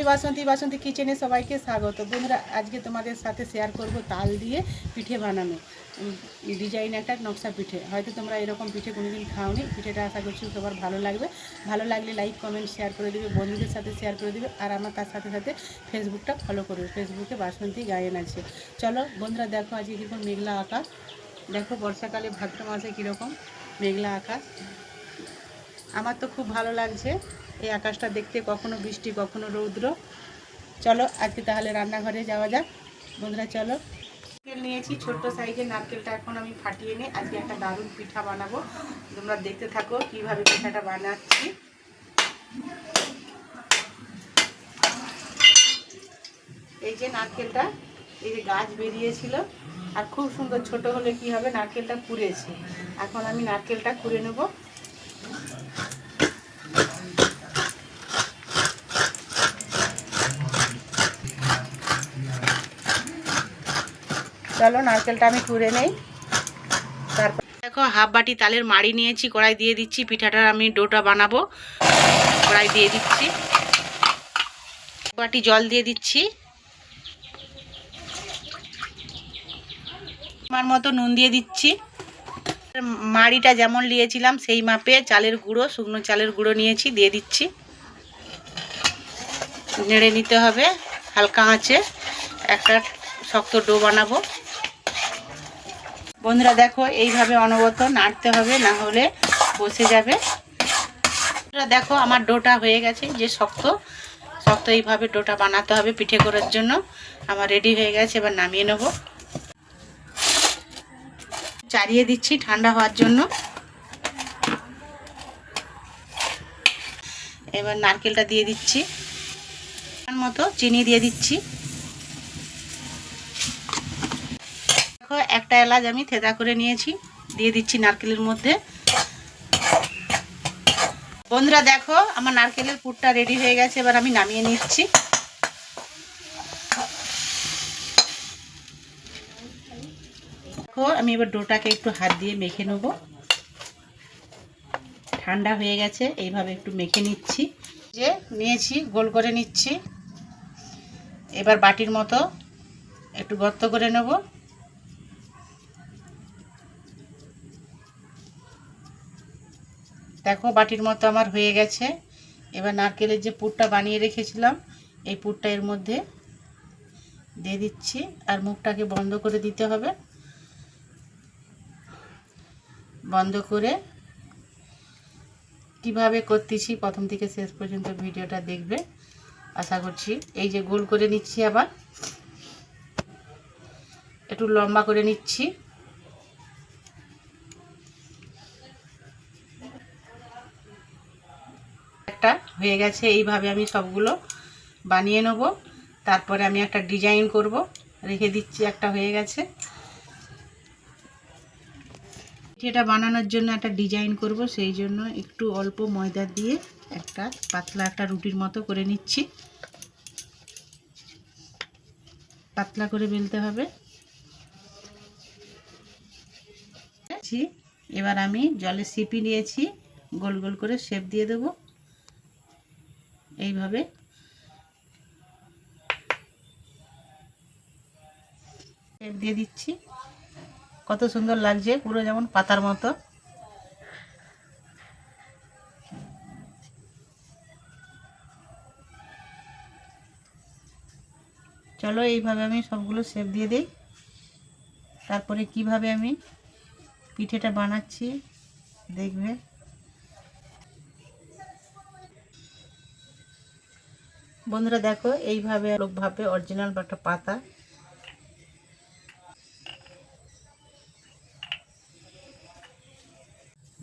আমি বাসন্তী বাসন্তী কিচেনে সবাইকে স্বাগত। বন্ধুরা, আজকে তোমাদের সাথে শেয়ার করব তাল দিয়ে পিঠে বানানো ডিজাইন একটা নকশা পিঠে। হয়তো তোমরা এরকম পিঠে কোনোদিন খাওনি, পিঠেটা আশা করছি সবার ভালো লাগবে। ভালো লাগলে লাইক কমেন্ট শেয়ার করে দেবে, বন্ধুদের সাথে শেয়ার করে দেবে, আর আমার তার সাথে সাথে ফেসবুকটা ফলো করবে। ফেসবুকে বাসন্তী গায়েন আছে। চলো, বন্ধুরা, দেখো আজকে কীরকম মেঘলা আকাশ। দেখো, বর্ষাকালে ভাদ্র মাসে কীরকম মেঘলা আকাশ। আমার তো খুব ভালো লাগছে। এই আকাশটা দেখতে কখনো বৃষ্টি, কখনো রৌদ্র। চলো, আজকে তাহলে রান্নাঘরে যাওয়া যাক। বন্ধুরা, চলো। নারকেল নিয়েছি, ছোট্ট সাইজের নারকেলটা এখন আমি ফাটিয়ে নিই। আজকে একটা দারুণ পিঠা বানাবো। তোমরা দেখতে থাকো কীভাবে পিঠাটা বানাচ্ছি। এই যে নারকেলটা, এই যে গাছ বেরিয়েছিল। আর খুব সুন্দর ছোট হলে কি হবে, নারকেলটা কুড়েছে এখন আমি নারকেলটা কুড়ে নেব। চলো, নারকেলটা আমি কুড়ে নেই। তারপর দেখো, হাফ বাটি তালের মাড়ি নিয়েছি, কড়াই দিয়ে দিচ্ছি পিঠাটা আমি ডোটা বানাবো। কড়াই দিয়ে দিচ্ছি। বাটি জল দিয়ে দিচ্ছি। আমার মতো নুন দিয়ে দিচ্ছি। মাড়িটা যেমন নিয়েছিলাম, সেই মাপে চালের গুঁড়ো, শুকনো চালের গুঁড়ো নিয়েছি, দিয়ে দিচ্ছি। নেড়ে নিতে হবে, হালকা আঁচে। একটা শক্ত ডো বানাবো। বন্ধুরা দেখো, এইভাবে অনবত নাড়তে হবে, না হলে বসে যাবে। দেখো, আমার ডোটা হয়ে গেছে, যে শক্ত। শক্ত এইভাবে ডোটা বানাতে হবে পিঠে করার জন্য। আমার রেডি হয়ে গেছে, এবার নামিয়ে নেব। চারিয়ে দিচ্ছি ঠান্ডা হওয়ার জন্য। এবার নারকেলটা দিয়ে দিচ্ছি। মতো চিনি দিয়ে দিচ্ছি। একটা এলাচ আমি থেদা করে নিয়েছি, দিয়ে দিচ্ছি নারকেলের মধ্যে। বন্ধুরা দেখো, আমার নারকেলের পুরটা রেডি হয়ে গেছে, এবার আমি নামিয়ে নিচ্ছি। দেখো, আমি এবার ডোটাকে একটু হাত দিয়ে মেখে নেব। ঠান্ডা হয়ে গেছে, এইভাবে একটু মেখে নিচ্ছি। যে নিয়েছি, গোল করে নিচ্ছি। এবার বাটির মতো একটু গর্ত করে নেব। দেখো বাটির মতো আমার হয়ে গেছে। এবার নারকেলের যে পুরটা বানিয়ে রেখেছিলাম, এই পুরটা এর মধ্যে দিয়ে দিচ্ছি আর মুখটাকে বন্ধ করে দিতে হবে। বন্ধ করে কীভাবে করতেছি প্রথম থেকে শেষ পর্যন্ত ভিডিওটা দেখবে। আশা করছি এই যে গোল করে নিচ্ছি আবার, একটু লম্বা করে নিচ্ছি। একটা হয়ে গেছে, এইভাবে আমি সবগুলো বানিয়ে নেব। তারপরে আমি একটা ডিজাইন করব, রেখে দিচ্ছি, একটা হয়ে গেছে। এটা বানানোর জন্য একটা ডিজাইন করব, সেই জন্য একটু অল্প ময়দা দিয়ে একটা পাতলা একটা রুটির মতো করে নিচ্ছি। পাতলা করে বেলতে হবে। এবার আমি জলে সিপি নিয়েছি, গোল গোল করে শেপ দিয়ে দেব। এইভাবে। দিয়ে দিচ্ছি। কত সুন্দর লাগছে, পুরো যেমন পাতার মতো। চলো এইভাবে আমি সবগুলো শেপ দিয়ে দিই। তারপরে কীভাবে আমি পিঠেটা বানাচ্ছি, দেখবে। বন্ধুরা দেখো, এইভাবে লোকভাবে অরিজিনাল একটা পাতা।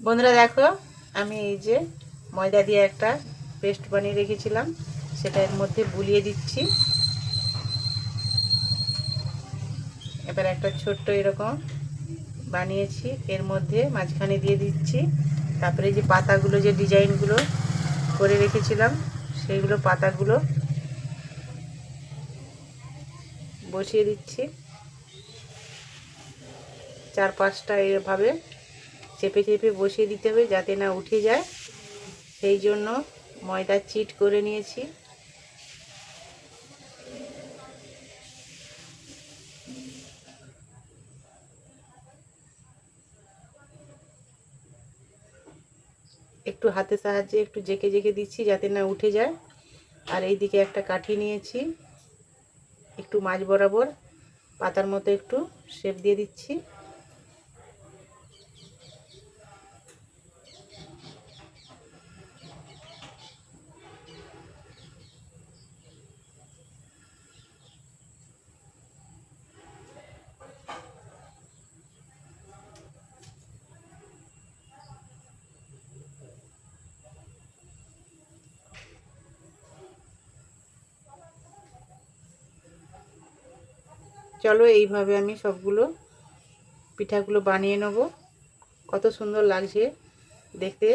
বন্ধুরা দেখো, আমি এই যে ময়দা দিয়ে একটা পেস্ট বানিয়ে রেখেছিলাম, সেটা এর মধ্যে বুলিয়ে দিচ্ছি। এবার একটা ছোট্ট এরকম বানিয়েছি, এর মধ্যে মাঝখানে দিয়ে দিচ্ছি। তারপরে যে পাতাগুলো, যে ডিজাইনগুলো করে রেখেছিলাম সেইগুলো পাতাগুলো বসিয়ে দিচ্ছি। চার পাঁচটা এভাবে চেপে চেপে বসিয়ে দিতে হবে যাতে না উঠে যায়। সেই জন্য ময়দা চিট করে নিয়েছি। একটু হাতে সাহায্যে একটু জেকে জেকে দিচ্ছি যাতে না উঠে যায়। আর এই দিকে একটা কাঠি নিয়েছি, একটু মাছ বরাবর, পাতার মতো একটু শেপ দিয়ে দিচ্ছি। চলো এইভাবে আমি সবগুলো পিঠাগুলো বানিয়ে নেব। কত সুন্দর লাগছে দেখতে।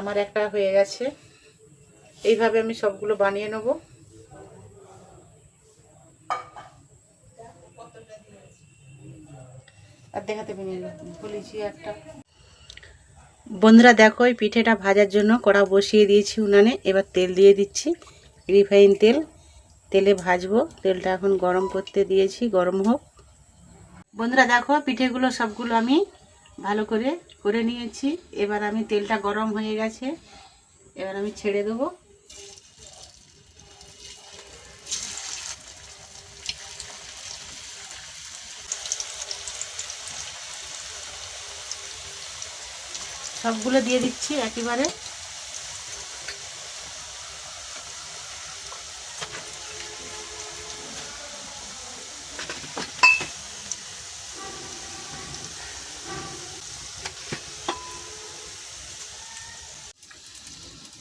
আমার একটা হয়ে গেছে। এইভাবে আমি সবগুলো বানিয়ে নেব। আর দেখাতে বলেছি একটা। বন্ধুরা দেখো, এই পিঠেটা ভাজার জন্য কড়া বসিয়ে দিয়েছি উনানে। এবার তেল দিয়ে দিচ্ছি, রিফাইন তেল। তেলে ভাজবো। তেলটা এখন গরম করতে দিয়েছি, গরম হোক। বন্ধুরা দেখো, পিঠেগুলো সবগুলো আমি ভালো করে করে নিয়েছি। এবার আমি তেলটা গরম হয়ে গেছে। এবার আমি ছেড়ে দেবো। সবগুলো দিয়ে দিচ্ছি একেবারে।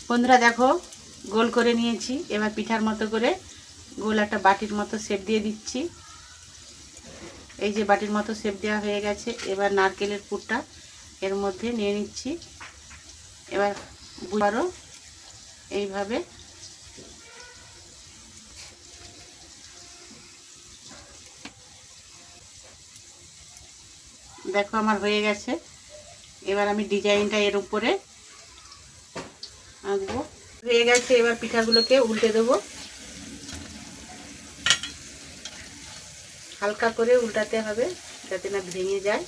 বন্ধুরা দেখো, গোল করে নিয়েছি। এবার পিঠার মতো করে গোল একটা বাটির মতো শেপ দিয়ে দিচ্ছি। এই যে বাটির মতো শেপ দেওয়া হয়ে গেছে, এবার নারকেলের পুরটা এর মধ্যে নিয়ে নিচ্ছি। এবার বুঝারও এইভাবে দেখো আমার হয়ে গেছে। এবার আমি ডিজাইনটা এর উপরে আঁকবো। হয়ে গেছে, এবার পিঠাগুলোকে উল্টে দেবো। হালকা করে উল্টাতে হবে যাতে না ভেঙে যায়।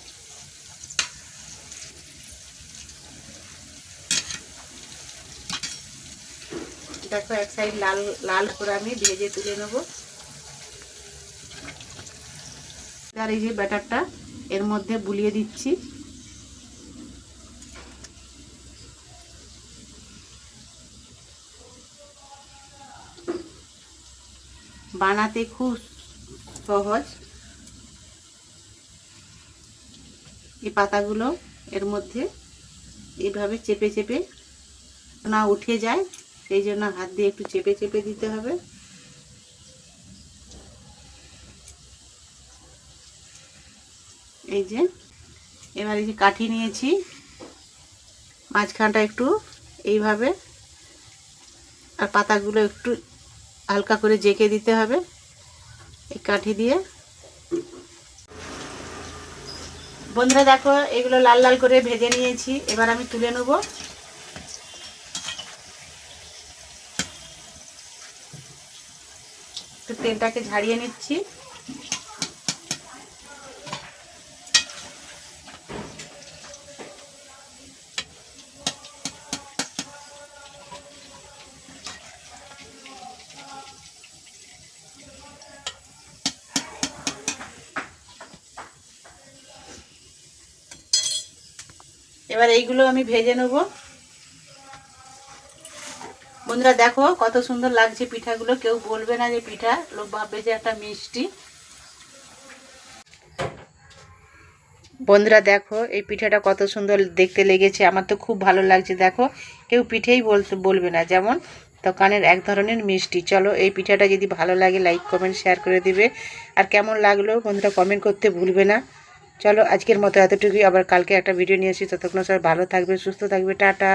দেখো, এক সাইড লাল লাল করে আমি ভেজে তুলে নেব। আর এই যে ব্যাটারটা, এর মধ্যে বুলিয়ে দিচ্ছি। বানাতে খুব সহজ। এই পাতাগুলো এর মধ্যে এইভাবে চেপে চেপে না উঠে যায়। সেই জন্য হাত দিয়ে একটু চেপে চেপে দিতে হবে। এই যে, এবার এই যে কাঠি নিয়েছি, মাঝখানটা একটু এইভাবে, আর পাতাগুলো একটু হালকা করে জেকে দিতে হবে এই কাঠি দিয়ে। বন্ধুরা দেখো, এগুলো লাল লাল করে ভেজে নিয়েছি, এবার আমি তুলে নেব। একটু তেলটাকে ঝাড়িয়ে নিচ্ছি। এবার এইগুলো আমি ভেজে নেব। বন্ধুরা দেখো, কত সুন্দর লাগছে পিঠাগুলো। কেউ বলবে না যে পিঠা, লোক ভাববে যে একটা মিষ্টি। বন্ধুরা দেখো, এই পিঠাটা কত সুন্দর দেখতে লেগেছে, আমার তো খুব ভালো লাগছে, দেখো। কেউ পিঠেই বলতে, বলবে না, যেমন দোকানের এক ধরনের মিষ্টি। চলো, এই পিঠাটা যদি ভালো লাগে লাইক কমেন্ট শেয়ার করে দিবে। আর কেমন লাগল, বন্ধুরা কমেন্ট করতে ভুলবে না। চলো, আজকের মতো এতটুকুই। আবার কালকে একটা ভিডিও নিয়ে আসি। ততক্ষণ সবাই ভালো থাকবে, সুস্থ থাকবে। টাটা।